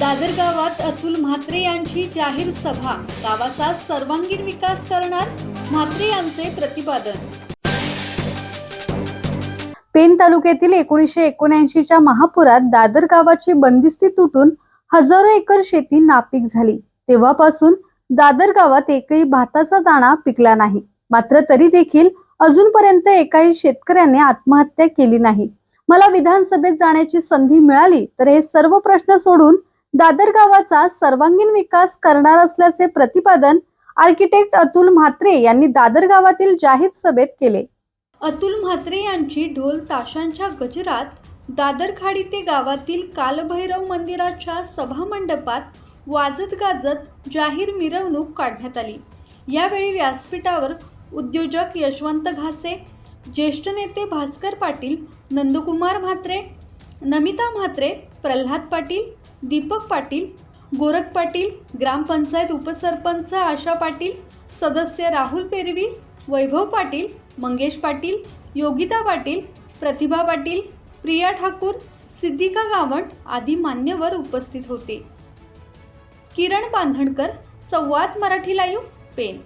दादर गावात अतुल म्हात्रे यांची जाहीर सभा. गावाचा सर्वांगीण विकास करणार म्हात्रे यांचे प्रतिपादन. पेन तालुक्यातील एकोणीसशे एकोणऐंशीच्या महापुरात दादर गावाची बंदिस्ती तुटून हजारो एकर शेती नापीक झाली. तेव्हापासून दादर गावात एकही भाताचा दाणा पिकला नाही. मात्र तरी देखील अजूनपर्यंत एकाही शेतकऱ्याने आत्महत्या केली नाही. मला विधानसभेत जाण्याची संधी मिळाली तर हे सर्व प्रश्न सोडून दादर गावाचा सर्वांगीण विकास करणार असल्याचे प्रतिपादन आर्किटेक्ट अतुल म्हात्रे यांनी दादर गावातील जाहीर सभेत केले. अतुल म्हात्रे यांची ढोल ताशांच्या गजरात दादर खाडी ते गावातील कालभैरव मंदिराच्या सभामंडपात वाजत गाजत जाहीर मिरवणूक काढण्यात आली. यावेळी व्यासपीठावर उद्योजक यशवंत घासे ज्येष्ठ नेते भास्कर पाटील नंदकुमार म्हात्रे नमिता म्हात्रे प्रल्हाद पाटील दीपक पाटील गोरख पाटील ग्रामपंचायत उपसरपंच आशा पाटील सदस्य राहुल पेरवी वैभव पाटील मंगेश पाटील योगिता पाटील प्रतिभा पाटील प्रिया ठाकूर सिद्धिका गावंट आदी मान्यवर उपस्थित होते. किरण बांधणकर संवाद मराठी लाईव्ह पेन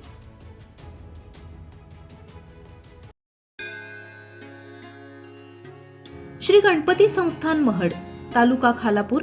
श्री गणपती संस्थान महड तालुका खालापूर